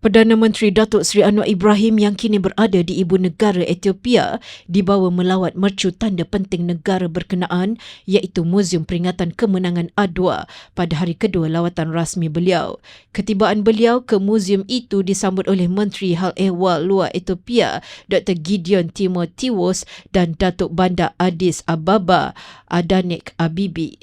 Perdana Menteri Datuk Seri Anwar Ibrahim yang kini berada di ibu negara Ethiopia dibawa melawat mercu tanda penting negara berkenaan iaitu Muzium Peringatan Kemenangan Adwa pada hari kedua lawatan rasmi beliau. Ketibaan beliau ke muzium itu disambut oleh Menteri Hal Ehwal Luar Ethiopia Dr. Gideon Timotheus dan Datuk Bandar Addis Ababa Adanek Abibi.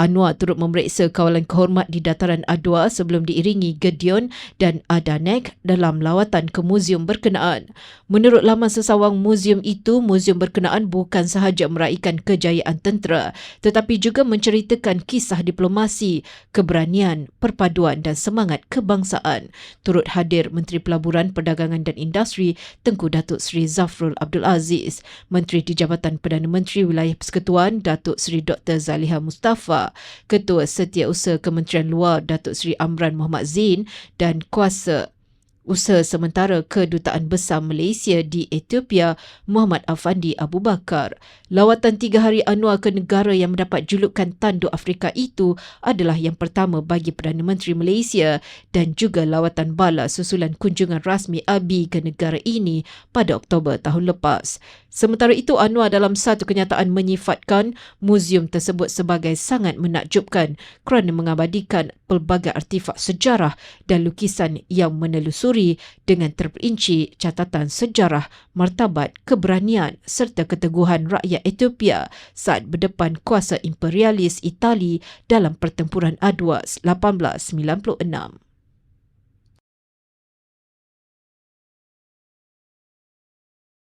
Anwar turut memeriksa kawalan kehormat di dataran Adwa sebelum diiringi Gedion dan Adanek dalam lawatan ke muzium berkenaan. Menurut laman sesawang muzium itu, muzium berkenaan bukan sahaja meraihkan kejayaan tentera tetapi juga menceritakan kisah diplomasi, keberanian, perpaduan dan semangat kebangsaan. Turut hadir Menteri Pelaburan, Perdagangan dan Industri Tengku Datuk Seri Zafrul Abdul Aziz, Menteri di Jabatan Perdana Menteri Wilayah Persekutuan Datuk Seri Dr. Zaliha Mustafa Ketua Setiausaha Kementerian Luar Datuk Seri Amran Muhammad Zain dan kuasa Usaha sementara Kedutaan Besar Malaysia di Ethiopia, Muhammad Afandi Abu Bakar. Lawatan tiga hari Anwar ke negara yang mendapat julukan Tanduk Afrika itu adalah yang pertama bagi Perdana Menteri Malaysia dan juga lawatan bala susulan kunjungan rasmi Abi ke negara ini pada Oktober tahun lepas. Sementara itu, Anwar dalam satu kenyataan menyifatkan muzium tersebut sebagai sangat menakjubkan kerana mengabadikan pelbagai artifak sejarah dan lukisan yang menelusuri dengan terperinci catatan sejarah, martabat, keberanian serta keteguhan rakyat Ethiopia saat berdepan kuasa imperialis Itali dalam pertempuran Adwa 1896.